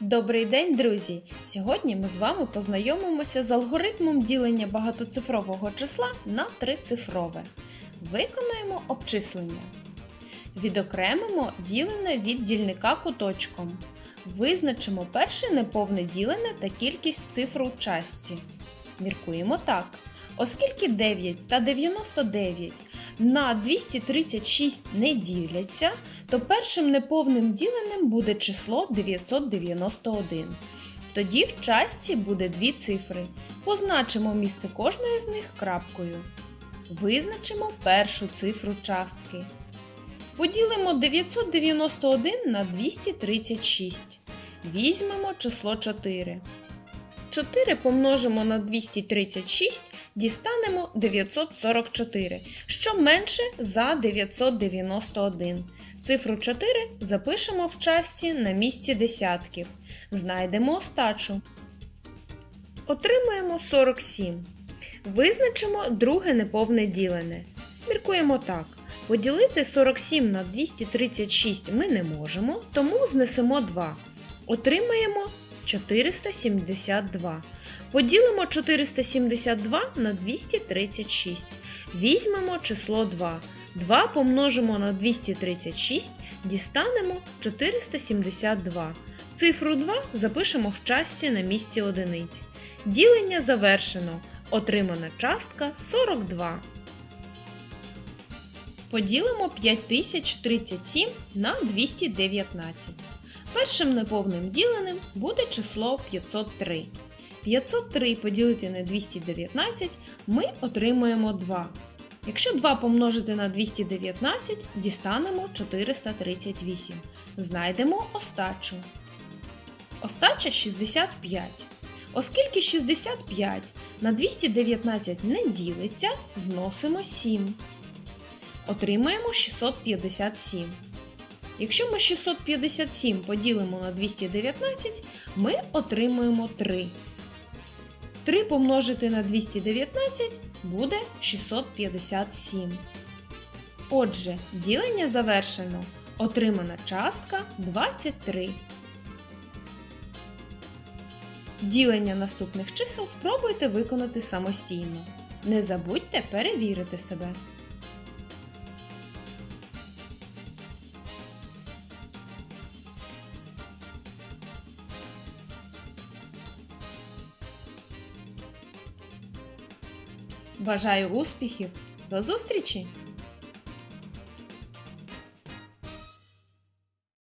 Добрий день, друзі! Сьогодні ми з вами познайомимося з алгоритмом ділення багатоцифрового числа на трицифрове. Виконуємо обчислення. Відокремимо ділене від дільника куточком. Визначимо перше неповне ділене та кількість цифр у частці. Міркуємо так. Оскільки 9 та 99 на 236 не діляться, то першим неповним діленим буде число 991. Тоді в частці буде дві цифри. Позначимо місце кожної з них крапкою. Визначимо першу цифру частки. Поділимо 991 на 236. Візьмемо число 4. 4 помножимо на 236, дістанемо 944, що менше за 991. Цифру 4 запишемо в частці на місці десятків. Знайдемо остачу. Отримаємо 47. Визначимо друге неповне ділене. Міркуємо так. Поділити 47 на 236 ми не можемо, тому знесемо 2. Отримаємо 472. Поділимо 472 на 236. Візьмемо число 2. 2 помножимо на 236, дістанемо 472. Цифру 2 запишемо в частці на місці одиниць. Ділення завершено. Отримана частка 42. Поділимо 5037 на 219. Першим неповним діленим буде число 503. 503 поділити на 219 ми отримаємо 2. Якщо 2 помножити на 219, дістанемо 438. Знайдемо остачу. Остача 65. Оскільки 65 на 219 не ділиться, зносимо 7. Отримаємо 657. Якщо ми 657 поділимо на 219, ми отримуємо 3. 3 помножити на 219 буде 657. Отже, ділення завершено. Отримана частка 23. Ділення наступних чисел спробуйте виконати самостійно. Не забудьте перевірити себе. Бажаю успіхів! До зустрічі!